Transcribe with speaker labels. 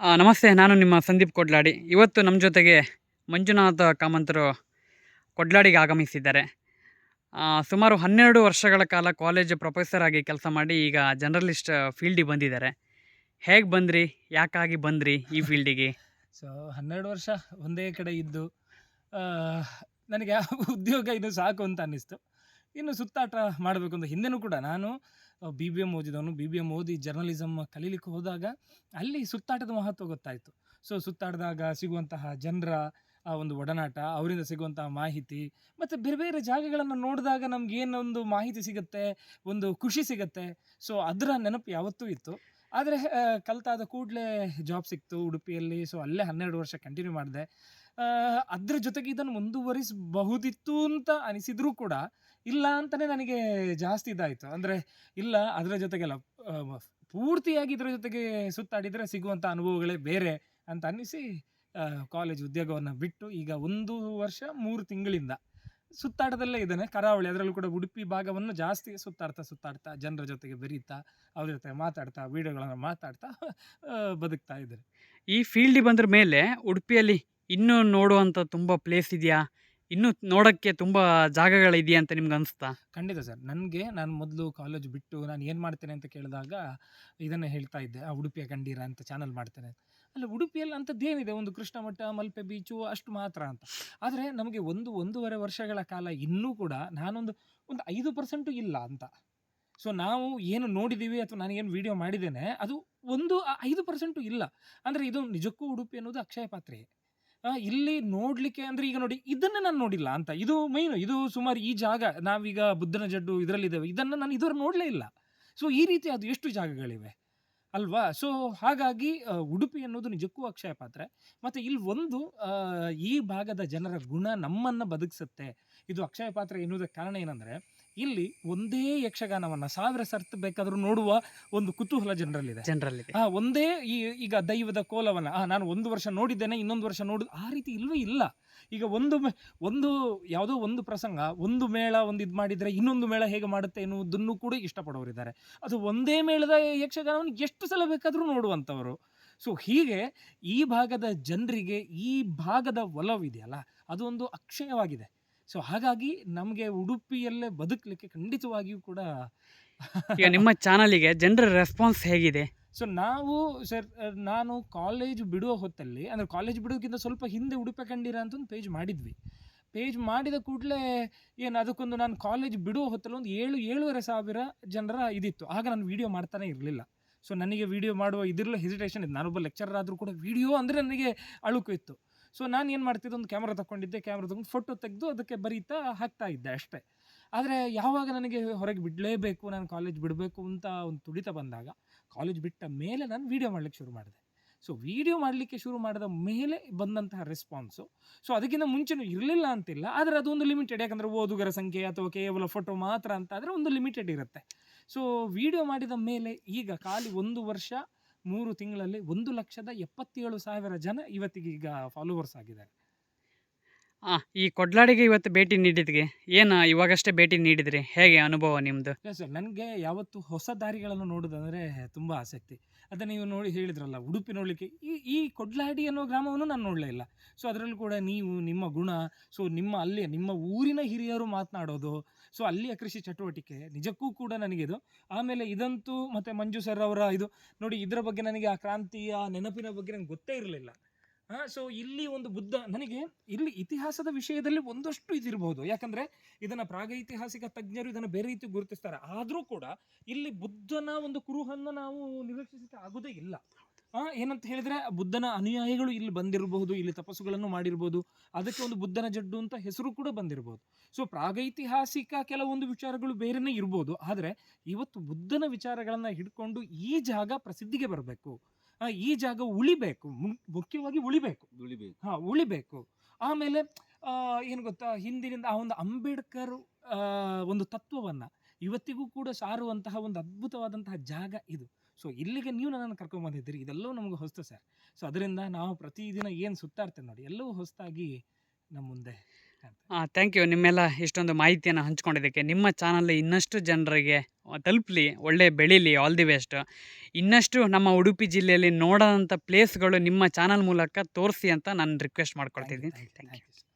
Speaker 1: ನಮಸ್ತೆ, ನಾನು ನಿಮ್ಮ ಸಂದೀಪ್ ಕೊಡ್ಲಾಡಿ. ಇವತ್ತು ನಮ್ಮ ಜೊತೆಗೆ ಮಂಜುನಾಥ ಕಾಮಂತರು ಕೊಡ್ಲಾಡಿಗೆ ಆಗಮಿಸಿದ್ದಾರೆ. ಸುಮಾರು ಹನ್ನೆರಡು ವರ್ಷಗಳ ಕಾಲ ಕಾಲೇಜ್ ಪ್ರೊಫೆಸರ್ ಆಗಿ ಕೆಲಸ ಮಾಡಿ ಈಗ ಜರ್ನಲಿಸ್ಟ್ ಫೀಲ್ಡಿಗೆ ಬಂದಿದ್ದಾರೆ. ಹೇಗೆ ಬಂದ್ರಿ? ಯಾಕಾಗಿ ಬಂದ್ರಿ ಈ ಫೀಲ್ಡಿಗೆ?
Speaker 2: ಸೊ ಹನ್ನೆರಡು ವರ್ಷ ಒಂದೇ ಕಡೆ ಇದ್ದು ನನಗೆ ಉದ್ಯೋಗ ಇದು ಸಾಕು ಅಂತ ಅನ್ನಿಸ್ತು. ಇನ್ನು ಸುತ್ತಾಟ ಮಾಡಬೇಕು ಅಂತ ಹಿಂದೆನೂ ಕೂಡ ನಾನು ಬಿ ಬಿ ಎಂ ಓದಿದವನು. ಬಿ ಬಿ ಎಂ ಓದಿ ಜರ್ನಲಿಸಮ್ ಕಲೀಲಿಕ್ಕೆ ಹೋದಾಗ ಅಲ್ಲಿ ಸುತ್ತಾಟದ ಮಹತ್ವ ಗೊತ್ತಾಯಿತು. ಸೊ ಸುತ್ತಾಡಿದಾಗ ಸಿಗುವಂತಹ ಜನರ, ಆ ಒಂದು ಒಡನಾಟ, ಅವರಿಂದ ಸಿಗುವಂತಹ ಮಾಹಿತಿ, ಮತ್ತು ಬೇರೆ ಬೇರೆ ಜಾಗಗಳನ್ನು ನೋಡಿದಾಗ ನಮ್ಗೆ ಏನೊಂದು ಮಾಹಿತಿ ಸಿಗುತ್ತೆ, ಒಂದು ಖುಷಿ ಸಿಗುತ್ತೆ. ಸೊ ಅದರ ನೆನಪು ಯಾವತ್ತೂ ಇತ್ತು. ಆದರೆ ಕಲ್ತಾದ ಕೂಡಲೇ ಜಾಬ್ ಸಿಕ್ತು ಉಡುಪಿಯಲ್ಲಿ. ಸೊ ಅಲ್ಲೇ ಹನ್ನೆರಡು ವರ್ಷ ಕಂಟಿನ್ಯೂ ಮಾಡಿದೆ. ಅದ್ರ ಜೊತೆಗೆ ಇದನ್ನು ಮುಂದುವರಿಸಬಹುದಿತ್ತು ಅಂತ ಅನಿಸಿದ್ರೂ ಕೂಡ ಇಲ್ಲ ಅಂತಲೇ ನನಗೆ ಜಾಸ್ತಿ ಇದಾಯಿತು. ಅಂದರೆ, ಇಲ್ಲ, ಅದರ ಜೊತೆಗೆಲ್ಲ ಪೂರ್ತಿಯಾಗಿ ಇದರ ಜೊತೆಗೆ ಸುತ್ತಾಡಿದರೆ ಸಿಗುವಂಥ ಅನುಭವಗಳೇ ಬೇರೆ ಅಂತ ಅನ್ನಿಸಿ ಕಾಲೇಜ್ ಉದ್ಯೋಗವನ್ನು ಬಿಟ್ಟು ಈಗ ಒಂದು ವರ್ಷ ಮೂರು ತಿಂಗಳಿಂದ. ಸುತ್ತಾಟದಲ್ಲೇ ಇದ್ದಾನೆ. ಕರಾವಳಿ ಅದರಲ್ಲೂ ಕೂಡ ಉಡುಪಿ ಭಾಗವನ್ನು ಜಾಸ್ತಿ ಸುತ್ತಾಡ್ತಾ ಸುತ್ತಾಡ್ತಾ ಜನರ ಜೊತೆಗೆ ಬೆರೀತಾ ಅವ್ರ ಜೊತೆ ಮಾತಾಡ್ತಾ ವೀಡಿಯೋಗಳನ್ನು ಮಾತಾಡ್ತಾ ಬದುಕ್ತಾ ಇದ್ದಾರೆ.
Speaker 1: ಈ ಫೀಲ್ಡಿಗೆ ಬಂದ್ರ ಮೇಲೆ ಉಡುಪಿಯಲ್ಲಿ ಇನ್ನೂ ನೋಡುವಂಥ ತುಂಬ ಪ್ಲೇಸ್ ಇದೆಯಾ? ಇನ್ನೂ ನೋಡೋಕ್ಕೆ ತುಂಬ ಜಾಗಗಳಿದೆಯಾ ಅಂತ ನಿಮ್ಗೆ ಅನಿಸ್ತಾ
Speaker 2: ಖಂಡಿತ ಸರ್. ನನಗೆ ನಾನು ಮೊದಲು ಕಾಲೇಜ್ ಬಿಟ್ಟು ನಾನು ಏನು ಮಾಡ್ತೇನೆ ಅಂತ ಕೇಳಿದಾಗ ಇದನ್ನು ಹೇಳ್ತಾ ಇದ್ದೆ. ಆ ಉಡುಪಿಯ ಕಂಡೀರ ಅಂತ ಚಾನಲ್ ಮಾಡ್ತೇನೆ. ಅಲ್ಲ, ಉಡುಪಿಯಲ್ಲಿ ಅಂಥದ್ದೇನಿದೆ ಒಂದು ಕೃಷ್ಣ ಮಠ, ಮಲ್ಪೆ ಬೀಚು, ಅಷ್ಟು ಮಾತ್ರ ಅಂತ. ಆದರೆ ನಮಗೆ ಒಂದು ಒಂದೂವರೆ ವರ್ಷಗಳ ಕಾಲ ಇನ್ನೂ ಕೂಡ ನಾನೊಂದು ಒಂದು ಐದು ಪರ್ಸೆಂಟು ಇಲ್ಲ ಅಂತ. ಸೊ ನಾವು ಏನು ನೋಡಿದ್ದೀವಿ ಅಥವಾ ನಾನೇನು ವಿಡಿಯೋ ಮಾಡಿದ್ದೇನೆ, ಅದು ಒಂದು ಐದು ಪರ್ಸೆಂಟು ಇಲ್ಲ. ಅಂದರೆ ಇದು ನಿಜಕ್ಕೂ ಉಡುಪಿ ಅನ್ನೋದು ಅಕ್ಷಯ ಪಾತ್ರೆ ಇಲ್ಲಿ ನೋಡಲಿಕ್ಕೆ ಅಂದ್ರೆ ಈಗ ನೋಡಿ, ಇದನ್ನ ನಾನು ನೋಡಿಲ್ಲ ಅಂತ. ಇದು ಮೈನು ಇದು ಸುಮಾರು ಈ ಜಾಗ, ನಾವೀಗ ಬುದ್ಧನ ಜಡ್ಡು ಇದರಲ್ಲಿದ್ದೇವೆ. ಇದನ್ನ ನಾನು ಇದುವರೆಗೆ ನೋಡಲೇ ಇಲ್ಲ. ಸೊ ಈ ರೀತಿ ಅದು ಎಷ್ಟು ಜಾಗಗಳಿವೆ? ಅಲ್ವಾ? ಸೊ ಹಾಗಾಗಿ ಉಡುಪಿ ಅನ್ನೋದು ನಿಜಕ್ಕೂ ಅಕ್ಷಯ ಪಾತ್ರೆ. ಮತ್ತು ಇಲ್ಲಿ ಒಂದು ಈ ಭಾಗದ ಜನರ ಗುಣ ನಮ್ಮನ್ನು ಬದುಕಿಸುತ್ತೆ. ಇದು ಅಕ್ಷಯ ಪಾತ್ರೆ ಎನ್ನುವುದಕ್ಕೆ ಕಾರಣ ಏನಂದರೆ ಇಲ್ಲಿ ಒಂದೇ ಯಕ್ಷಗಾನವನ್ನ ಸಾವಿರ ಸರ್ತ್ ಬೇಕಾದರೂ ನೋಡುವ ಒಂದು ಕುತೂಹಲ ಜನರಲ್ಲಿದೆ.
Speaker 1: ಜನರಲ್ಲಿ
Speaker 2: ಆ ಒಂದೇ ಈ ಈಗ ದೈವದ ಕೋಲವನ್ನ ಆ ನಾನು ಒಂದು ವರ್ಷ ನೋಡಿದ್ದೇನೆ ಇನ್ನೊಂದು ವರ್ಷ ನೋಡು ಆ ರೀತಿ ಇಲ್ವೇ ಇಲ್ಲ. ಈಗ ಒಂದು ಮೆ- ಒಂದು ಯಾವುದೋ ಒಂದು ಪ್ರಸಂಗ ಒಂದು ಮೇಳ ಒಂದು ಇದು ಮಾಡಿದರೆ ಇನ್ನೊಂದು ಮೇಳ ಹೇಗೆ ಮಾಡುತ್ತೆ ಎನ್ನುವುದನ್ನು ಕೂಡ ಇಷ್ಟಪಡೋರಿದ್ದಾರೆ. ಅದು ಒಂದೇ ಮೇಳದ ಯಕ್ಷಗಾನವನ್ನು ಎಷ್ಟು ಸಲ ಬೇಕಾದರೂ ನೋಡುವಂಥವರು. ಸೊ ಹೀಗೆ ಈ ಭಾಗದ ಜನರಿಗೆ ಈ ಭಾಗದ ಒಲವಿದೆಯಲ್ಲ ಅದು ಒಂದು ಅಕ್ಷಯವಾಗಿದೆ. ಸೊ ಹಾಗಾಗಿ ನಮಗೆ ಉಡುಪಿಯಲ್ಲೇ ಬದುಕಲಿಕ್ಕೆ ಖಂಡಿತವಾಗಿಯೂ ಕೂಡ
Speaker 1: ಈಗ ನಿಮ್ಮ ಚಾನಲಿಗೆ ಜನರ ರೆಸ್ಪಾನ್ಸ್ ಹೇಗಿದೆ?
Speaker 2: ಸೊ ನಾವು ಸರ್ ನಾನು ಕಾಲೇಜ್ ಬಿಡುವ ಹೊತ್ತಲ್ಲಿ ಅಂದರೆ ಕಾಲೇಜ್ ಬಿಡೋಕ್ಕಿಂತ ಸ್ವಲ್ಪ ಹಿಂದೆ ಉಡುಪಿ ಕಂಡಿರ ಅಂತ ಒಂದು ಪೇಜ್ ಮಾಡಿದ್ವಿ. ಪೇಜ್ ಮಾಡಿದ ಕೂಡಲೇ ಏನು ಅದಕ್ಕೊಂದು ನಾನು ಕಾಲೇಜ್ ಬಿಡುವ ಹೊತ್ತಲ್ಲಿ ಒಂದು ಏಳು ಏಳುವರೆ ಸಾವಿರ ಜನರ ಇದಿತ್ತು. ಆಗ ನಾನು ವಿಡಿಯೋ ಮಾಡ್ತಾನೆ ಇರಲಿಲ್ಲ. ಸೊ ನನಗೆ ವಿಡಿಯೋ ಮಾಡುವ ಇದರಲ್ಲೂ ಹೆಸಿಟೇಷನ್ ಇತ್ತು. ನಾನೊಬ್ಬ ಲೆಕ್ಚರರ್ ಆದರೂ ಕೂಡ ವಿಡಿಯೋ ಅಂದರೆ ನನಗೆ ಅಳುಕು ಇತ್ತು. ಸೊ ನಾನು ಏನು ಮಾಡ್ತಿದ್ದೆ? ಒಂದು ಕ್ಯಾಮ್ರಾ ತಗೊಂಡಿದ್ದೆ ಕ್ಯಾಮ್ರಾ ತಗೊಂಡು ಫೋಟೋ ತೆಗೆದು ಅದಕ್ಕೆ ಬರೀತಾ ಹಾಕ್ತಾ ಇದ್ದೆ ಅಷ್ಟೇ. ಆದರೆ ಯಾವಾಗ ನನಗೆ ಹೊರಗೆ ಬಿಡಲೇಬೇಕು, ನಾನು ಕಾಲೇಜ್ ಬಿಡಬೇಕು ಅಂತ ಒಂದು ತುಡಿತ ಬಂದಾಗ ಕಾಲೇಜ್ ಬಿಟ್ಟ ಮೇಲೆ ನಾನು ವೀಡಿಯೋ ಮಾಡಲಿಕ್ಕೆ ಶುರು ಮಾಡಿದೆ. ಸೊ ವೀಡಿಯೋ ಮಾಡಲಿಕ್ಕೆ ಶುರು ಮಾಡಿದ ಮೇಲೆ ಬಂದಂತಹ ರೆಸ್ಪಾನ್ಸು ಸೊ ಅದಕ್ಕಿಂತ ಮುಂಚೆನೂ ಇರಲಿಲ್ಲ ಅಂತಿಲ್ಲ. ಆದರೆ ಅದೊಂದು ಲಿಮಿಟೆಡ್ ಯಾಕಂದರೆ ಓದುಗರ ಸಂಖ್ಯೆ ಅಥವಾ ಕೇವಲ ಫೋಟೋ ಮಾತ್ರ ಅಂತ ಆದರೆ ಒಂದು ಲಿಮಿಟೆಡ್ ಇರುತ್ತೆ. ಸೊ ವೀಡಿಯೋ ಮಾಡಿದ ಮೇಲೆ ಈಗ ಖಾಲಿ ಒಂದು ವರ್ಷ ಮೂರು ತಿಂಗಳಲ್ಲಿ ಒಂದು ಲಕ್ಷದ ಎಪ್ಪತ್ತೇಳು ಸಾವಿರ ಜನ ಇವತ್ತಿಗೆ ಈಗ ಫಾಲೋವರ್ಸ್ ಆಗಿದ್ದಾರೆ.
Speaker 1: ಆ, ಈ ಕೊಡ್ಲಾಡಿಗೆ ಇವತ್ತು ಭೇಟಿ ನೀಡಿದ್ಗೆ ಏನು ಇವಾಗಷ್ಟೇ ಭೇಟಿ ನೀಡಿದ್ರಿ? ಹೇಗೆ ಅನುಭವ ನಿಮ್ಮದು
Speaker 2: ಸರ್ ನನಗೆ ಯಾವತ್ತು ಹೊಸ ದಾರಿಗಳನ್ನು ನೋಡೋದಂದರೆ ತುಂಬ ಆಸಕ್ತಿ. ಅದನ್ನ ನೀವು ನೋಡಿ ಹೇಳಿದ್ರಲ್ಲ ಉಡುಪಿ ನೋಡಲಿಕ್ಕೆ. ಈ ಈ ಕೊಡ್ಲಾಡಿ ಅನ್ನೋ ಗ್ರಾಮವನ್ನು ನಾನು ನೋಡಲೇ ಇಲ್ಲ. ಸೊ ಅದರಲ್ಲೂ ಕೂಡ ನೀವು ನಿಮ್ಮ ಗುಣ ಸೊ ನಿಮ್ಮ ಅಲ್ಲಿ ನಿಮ್ಮ ಊರಿನ ಹಿರಿಯರು ಮಾತನಾಡೋದು ಸೊ ಅಲ್ಲಿಯ ಕೃಷಿ ಚಟುವಟಿಕೆ ನಿಜಕ್ಕೂ ಕೂಡ ನನಗಿದು. ಆಮೇಲೆ ಇದಂತೂ ಮತ್ತು ಮಂಜು ಸರ್ ಅವರ ಇದು ನೋಡಿ ಇದರ ಬಗ್ಗೆ ನನಗೆ ಆ ಕ್ರಾಂತಿಯ ನೆನಪಿನ ಬಗ್ಗೆ ನನಗೆ ಗೊತ್ತೇ ಇರಲಿಲ್ಲ. ಸೊ ಇಲ್ಲಿ ಒಂದು ಬುದ್ಧ, ನನಗೆ ಇಲ್ಲಿ ಇತಿಹಾಸದ ವಿಷಯದಲ್ಲಿ ಒಂದಷ್ಟು ಇದಿರಬಹುದು ಯಾಕಂದರೆ ಇದನ್ನು ಪ್ರಾಗೈತಿಹಾಸಿಕ ತಜ್ಞರು ಇದನ್ನು ಬೇರೆ ರೀತಿ ಗುರುತಿಸ್ತಾರೆ. ಆದರೂ ಕೂಡ ಇಲ್ಲಿ ಬುದ್ಧನ ಒಂದು ಕುರುಹನ್ನು ನಾವು ನಿರೀಕ್ಷಿಸಕ್ಕೆ ಆಗೋದೇ ಇಲ್ಲ. ಏನಂತ ಹೇಳಿದ್ರೆ ಬುದ್ಧನ ಅನುಯಾಯಿಗಳು ಇಲ್ಲಿ ಬಂದಿರಬಹುದು, ಇಲ್ಲಿ ತಪಸ್ಸುಗಳನ್ನು ಮಾಡಿರ್ಬೋದು. ಅದಕ್ಕೆ ಒಂದು ಬುದ್ಧನ ಜಡ್ಡು ಅಂತ ಹೆಸರು ಕೂಡ ಬಂದಿರಬಹುದು ಸೊ ಪ್ರಾಗೈತಿಹಾಸಿಕ ಕೆಲವೊಂದು ವಿಚಾರಗಳು ಬೇರೆನೇ ಇರ್ಬೋದು. ಆದರೆ ಇವತ್ತು ಬುದ್ಧನ ವಿಚಾರಗಳನ್ನು ಹಿಡ್ಕೊಂಡು ಈ ಜಾಗ ಪ್ರಸಿದ್ಧಿಗೆ ಬರಬೇಕು. ಈ ಜಾಗ ಉಳಿಬೇಕು ಮು- ಮುಖ್ಯವಾಗಿ ಉಳಿಬೇಕು.
Speaker 3: ಉಳಿಬೇಕು.
Speaker 2: ಹಾ ಉಳಿಬೇಕು. ಆಮೇಲೆ ಆ, ಏನು ಗೊತ್ತಾ ಹಿಂದಿನಿಂದ ಆ ಒಂದು ಅಂಬೇಡ್ಕರ್ ಆ, ಒಂದು ತತ್ವವನ್ನ ಇವತ್ತಿಗೂ ಕೂಡ ಸಾರುವಂತಹ ಒಂದು ಅದ್ಭುತವಾದಂತಹ ಜಾಗ ಇದು. ಸೊ ಇಲ್ಲಿಗೆ ನೀವು ನನ್ನನ್ನು ಕರ್ಕೊಂಬಂದಿದ್ದೀರಿ ಇದೆಲ್ಲವೂ ನಮಗೆ ಹೊಸ್ತು ಸರ್. ಸೊ ಅದರಿಂದ ನಾವು ಪ್ರತಿದಿನ ಏನು ಸುತ್ತಾಡ್ತೇವೆ ನೋಡಿ ಎಲ್ಲವೂ ಹೊಸದಾಗಿ ನಮ್ಮ ಮುಂದೆ
Speaker 1: ಥ್ಯಾಂಕ್ ಯು ನಿಮ್ಮೆಲ್ಲ ಇಷ್ಟೊಂದು ಮಾಹಿತಿಯನ್ನು ಹಂಚ್ಕೊಂಡಿದ್ದಕ್ಕೆ ನಿಮ್ಮ ಚಾನಲ್ ಇನ್ನಷ್ಟು ಜನರಿಗೆ ತಲುಪಲಿ ಒಳ್ಳೆ ಬೆಳೀಲಿ ಆಲ್ ದಿ ಬೆಸ್ಟ್ ಇನ್ನಷ್ಟು ನಮ್ಮ ಉಡುಪಿ ಜಿಲ್ಲೆಯಲ್ಲಿ ನೋಡೋಂಥ ಪ್ಲೇಸ್ಗಳು ನಿಮ್ಮ ಚಾನಲ್ ಮೂಲಕ ತೋರಿಸಿ ಅಂತ ನಾನು ರಿಕ್ವೆಸ್ಟ್ ಮಾಡ್ಕೊಳ್ತಿದ್ದೀನಿ. Thank you
Speaker 2: you